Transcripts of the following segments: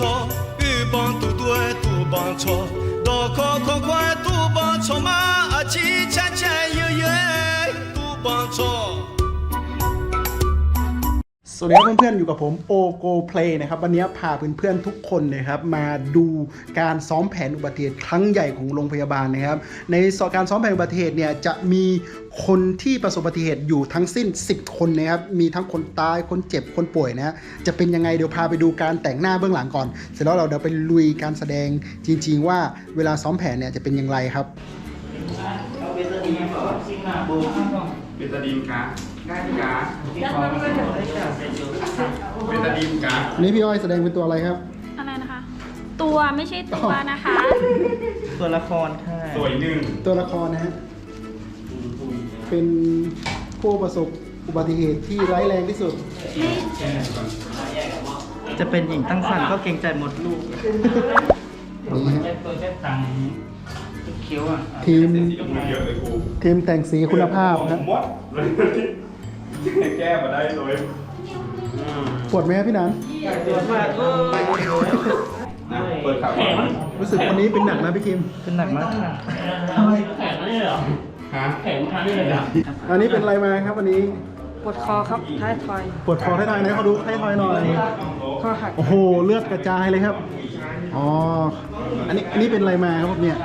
错预防嘟嘟哎嘟嘟错脑壳空空哎嘟嘟错嘛阿姐 สวัสดีครับเพื่อนๆ อยู่กับผมโอโกเพลย์นะครับ วันนี้พาเพื่อนๆทุกคนนะครับมาดูการซ้อมแผนอุบัติเหตุครั้งใหญ่ของโรงพยาบาลนะครับ ในสการซ้อมแผนอุบัติเหตุเนี่ยจะมีคนที่ประสบอุบัติเหตุอยู่ทั้งสิ้น 10 คนนะครับมีทั้งคนตายคนเจ็บคนป่วยนะจะเป็นยังไงเดี๋ยวพาไปดูการแต่งหน้าเบื้องหลังก่อน เสร็จแล้วเราเดี๋ยวไปลุยการแสดงจริง ๆ ว่าเวลาซ้อมแผนเนี่ยจะเป็นอย่างไรครับเบตาดีนกาได้ไหมกาเบตาดีนกาอันนี้พี่อ้อยแสดงเป็นตัวอะไรครับ อะไรนะคะ ตัวไม่ใช่ตัวนะคะ ตัวละครค่ะสวยหนึ่งตัวละครนะฮะ เป็นผู้ประสบอุบัติเหตุที่ร้ายแรงที่สุด จะเป็นหญิงตั้งครรภ์ก็เกรงใจหมดลูกนี่ฮะเปิดแค่ตังคิ้วอะทีม เยอะเลยกูทีมแต่งสีคุณภาพนะ หมดเลย แก้มาได้เลยปวดไหมครับพี่นันตัวมากเออนะเปิดข่าวก่อนรู้สึกวันนี้เป็นหนักนะพี่คิมเป็นหนักมากค่ะฮะอันนี้เป็นอะไรมาครับวันนี้ปวดคอครับท้ายทอยปวดคอท้ายทอยไหนเขาดูท้ายทอยหน่อยคอหักโอ้โหเลือดกระจายเลยครับอ๋ออันนี้อันนี้เป็นอะไรมาครับเนี่ย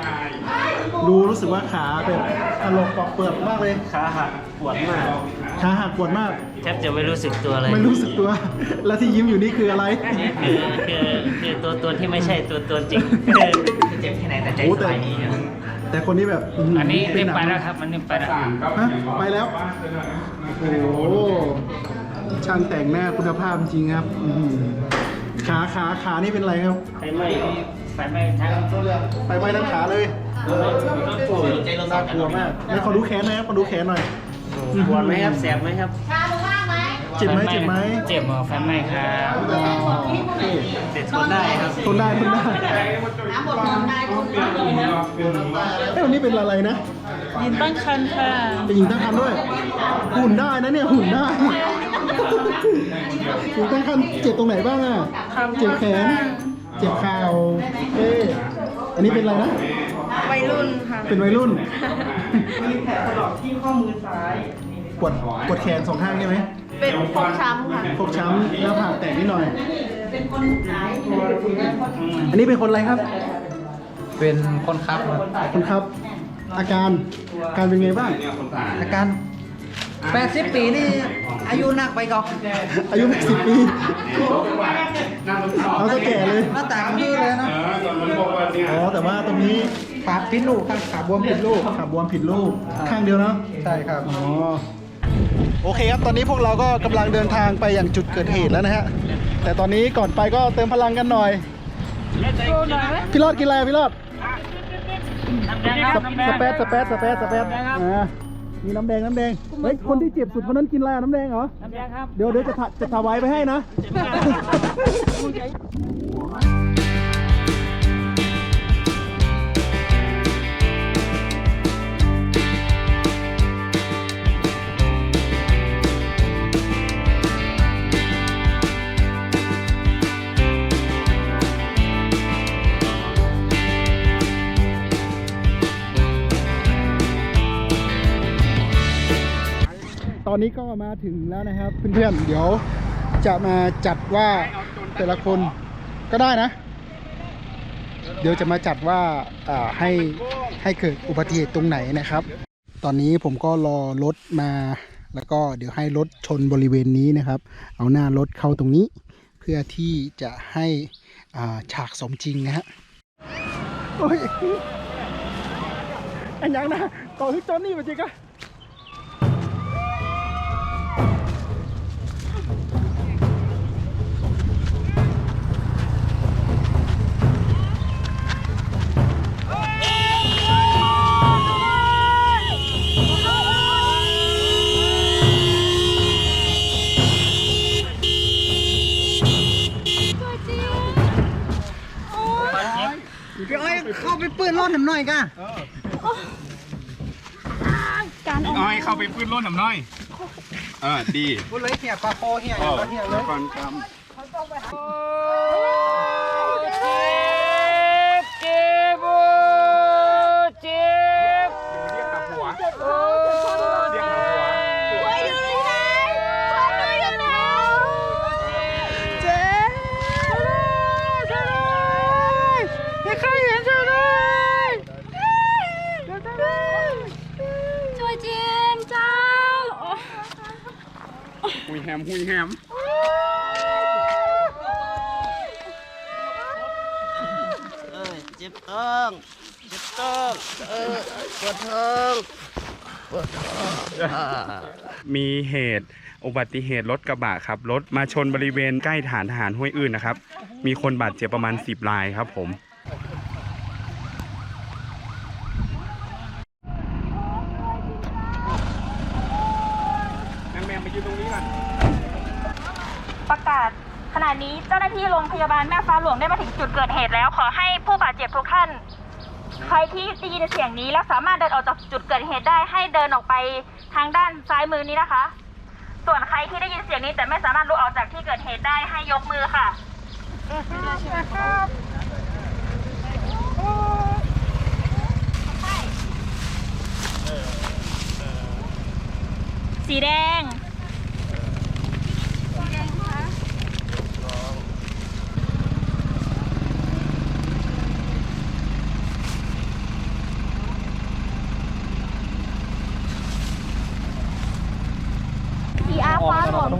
ดูรู้สึกว่าขาแบบถลกปอกเปลือกมากเลยขาหักปวดมาก ขาหักปวดมาก แทบจะไม่รู้สึกตัวเลยไม่รู้สึกตัว แล้วที่ยิ้มอยู่นี่คืออะไรนี่คือคือคือตัวตนที่ไม่ใช่ตัวตนจริงเจ็บแค่ไหนแต่ใจโอ้สแต่บายดีครับแต่คนนี้แบบอันนี้เป็เรียบหกไปแล้วครับมันเรียบไปแล้วอ่านครับฮะไปแล้วโอ้โหช่างแต่งหน้าคุณภาพจริงครับอื้อหือขาขาขานี่เป็นอะไรครับไฟไหม้ไฟไหม้ทั้งไปไปทั้งขาเลยใจเราน่ากลัวมากแล้วขอดูแขนหนะครับขอดูแขนหน่อย ปวดไหมครับแสบไหมครับเจ็บไหมเจ็บไหมเจ็บเหรอไฟไหม้ครับอ๋อโอเคเจ็บทนได้ครับทนได้ทนได้เอ้ยวันนี้เป็นอะไรนะยินตั้งคันค่ะเป็นหญิงตั้งครรภ์ด้วย หุ่นได้นะเนี่ยหุ่นได้หญิงตั้งครรภ์เจ็บตรงไหนบ้างอะเจ็บแขนเจ็บเข่าเอ๊ะอันนี้เป็นอะไรนะวัยรุ่นค่ะเป็นวัยรุ่น มีแผลถลอกที่ข้อมือซ้ายปวดปวดแขนสองข้างใช่ไหมเป็นฟกช้ำค่ะ ฟกช้ำแล้วผ่าแตกนิดหน่อยอันนี้เป็นคนอะไรครับ เป็นคนครับคนครับ อาการอาการเป็นไงบ้างเนี่ยคนตายอาการ 80 ปีนี่อายุหนักไปก่อนอายุสิบปีนั่งรถสอบเอาซะแก่เลยหน้าตามันยืดเลยเอนะอตอนมันบอกว่าเนี่ยอ๋อแต่ว่าตรงนี้ขาพิษลูกครับขาบวมผิดรูปขาบวมผิดรูปข้างเดียวเนาะใช่ครับอ๋อโอเคครับตอนนี้พวกเราก็กำลังเดินทางไปอย่างจุดเกิดเหตุแล้วนะฮะแต่ตอนนี้ก่อนไปก็เติมพลังกันหน่อยพี่รอดกินอะไรอะพี่รอดสสเปซสเปซสเปซสเปซอ่า มีน้ำแดงน้ำแดงเฮ้ยคนที่เจ็บสุดคนนั้นกินอะไรอะน้ำแดงเหรอ น้ำแดงครับ เดี๋ยวเดี๋ยวจะถจะถวายไปให้นะต อนนี้ก็มาถึงแล้วนะครับ เพื่อนๆ เดี๋ยวจะมาจัดว่าแต่ละคนก็ได้นะ เดี๋ยวจะมาจัดว่าให้ให้เกิดอุบัติเหตุตรงไหนนะครับ ตอนนี้ผมก็รอรถมา แล้วก็เดี๋ยวให้รถชนบริเวณนี้นะครับ เอาหน้ารถเข้าตรงนี้ เพื่อที่จะให้ฉากสมจริงนะฮะโอ้ยอันยังนะต่อที่จอนนี่มาจริงอะ พี่อ้อยเข้าไปปืนรถหน่อยก้าการออกอ้อยเข้าไปพื้นรถหน่อยหน่อย เออดีพูดเลยเหี่ยปลาโคเหี่ยเออเหี่ยเลยก่อนก เอ้ยเจ็บท้องเจ็บท้องเออปวดท้องปวดท้องอ่า มีเหตุอุบัติเหตุรถกระบะครับรถมาชนบริเวณใกล้ฐานทหารห้วยอื่นนะครับ มีคนบาดเจ็บประมาณ 10รายครับผมแมมแมมไปยืนตรงนี้ก่อนประกาศ ขณะนี้เจ้าหน้าที่โรงพยาบาลแม่ฟ้าหลวงได้มาถึงจุดเกิดเหตุแล้วขอให้ผู้บาดเจ็บทุกท่านใครที่ได้ยินเสียงนี้และสามารถเดินออกจากจุดเกิดเหตุได้ให้เดินออกไปทางด้านซ้ายมือนี้นะคะ ส่วนใครที่ได้ยินเสียงนี้แต่ไม่สามารถลุกออกจากที่เกิดเหตุได้ให้ยกมือค่ะสีแดง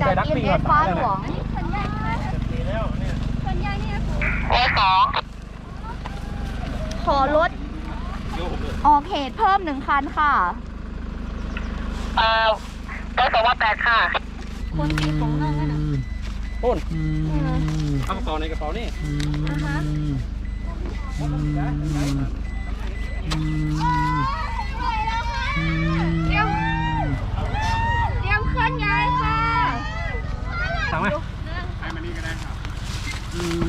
ฟ้าหลวงจาก EMS ฟ้าหลวงขอรถออกเหตุเพิ่มหนึ่งคันค่ะอืมเอากระเป๋าในกระเป๋านี่อืมอืมอืม เตรียมเตรียมเคลื่อนย้ายค่ะ สั่งไหม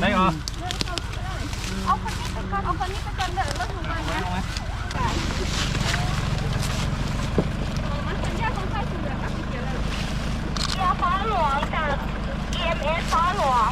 ได้เหรอ เอาคนนี้ไปก่อน เอาคนนี้ไปก่อนเดี๋ยวรถหนูมานะมันสัญญาของใครสีเหลืองกับสีเขียวเลย PR ฟ้าหลวงจาก EMS ฟ้าหลวง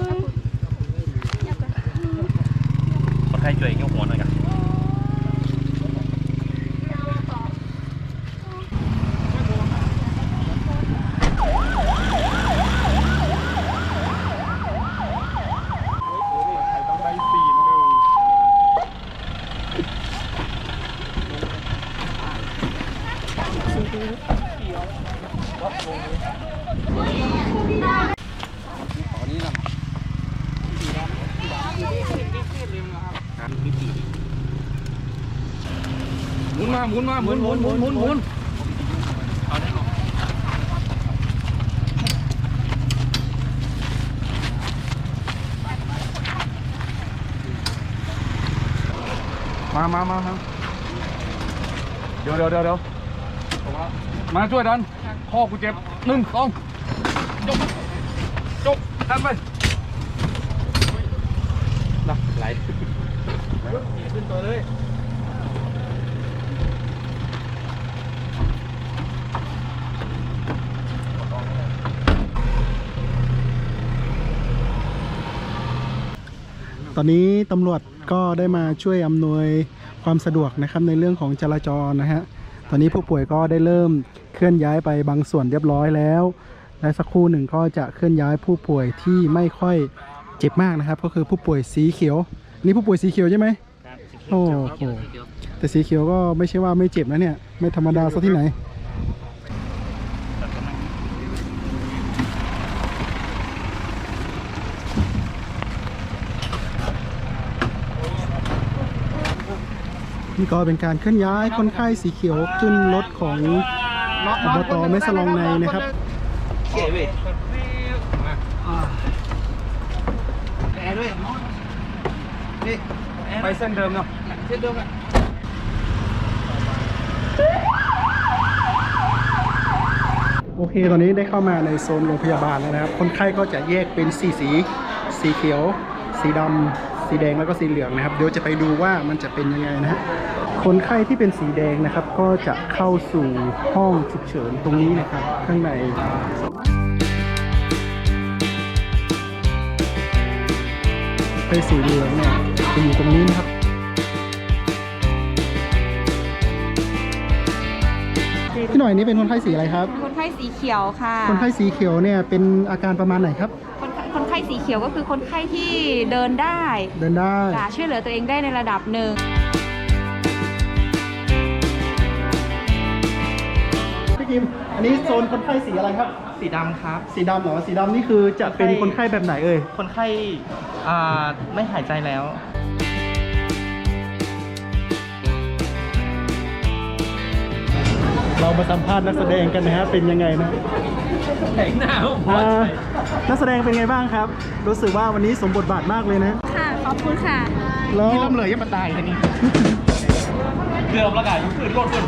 ใครช่วยยกหัวหน่อยกัน ต้องได้สี่หนึ่ง หมุ นมาหมุนหมุนหมุนหมุนหมุนมามามามาเดี๋ยวเดี๋ยวเดี๋ยวเดี๋ยวมาช่วยดันข้อกูเจ็บหนึ่งสองจบจบดันไปนะไหลขึ้นตัวเลย ตอนนี้ตำรวจก็ได้มาช่วยอำนวยความสะดวกนะครับในเรื่องของจราจรนะฮะตอนนี้ผู้ป่วยก็ได้เริ่มเคลื่อนย้ายไปบางส่วนเรียบร้อยแล้ว และสักครู่หนึ่งก็จะเคลื่อนย้ายผู้ป่วยที่ไม่ค่อยเจ็บมากนะครับ ก็คือผู้ป่วยสีเขียว นี่ผู้ป่วยสีเขียวใช่ไหมโอ้โหแต่สีเขียวก็ไม่ใช่ว่าไม่เจ็บนะเนี่ย ไม่ธรรมดาซะที่ไหน นี่ก็เป็นการเคลื่อนย้ายคนไข้สีเขียวขึ้นรถของอบตแม่สลองในนะครับเก๋เว้ยแอร์ด้วยนี่แอไปเส้นเดิมเนาะโอเค ตอนนี้ได้เข้ามาในโซนโรงพยาบาลแล้วนะครับ คนไข้ก็จะแยกเป็นสีสี สีเขียว สีดำ สีแดงแล้วก็สีเหลืองนะครับ เดี๋ยวจะไปดูว่ามันจะเป็นยังไงนะฮะคนไข้ที่เป็นสีแดงนะครับ ก็จะเข้าสู่ห้องฉุกเฉินตรงนี้นะครับ ข้างในไปสีเหลืองเนี่ยจะอยู่ตรงนี้นะครับพี่หน่อยนี่เป็นคนไข้สีอะไรครับ คนไข้สีเขียวค่ะ คนไข้สีเขียวเนี่ยเป็นอาการประมาณไหนครับคนไข้คนไข้ สีเขียวก็คือคนไข้ที่เดินได้เดินได้จะช่วยเหลือตัวเองได้ในระดับหนึ่ง พี่กิม อันนี้โซนคนไข้สีอะไรครับ สีดำครับ สีดำเหรอ สีดำนี่คือจะเป็นคนไข้แบบไหนเอ่ย คนไข้อ่าไม่หายใจแล้ว เรามาสัมภาษณ์นักแสดงกันนะฮะเป็นยังไงนะแข่งหน้านักแสดงเป็นไงบ้างครับ รู้สึกว่าวันนี้สมบทบาทมากเลยนะค่ะ ขอบคุณค่ะ แล้ว นี่เริ่มเลยยังมาตายแค่นี้เกือบแล้วกันยุ่งขึ้นรถขึ้น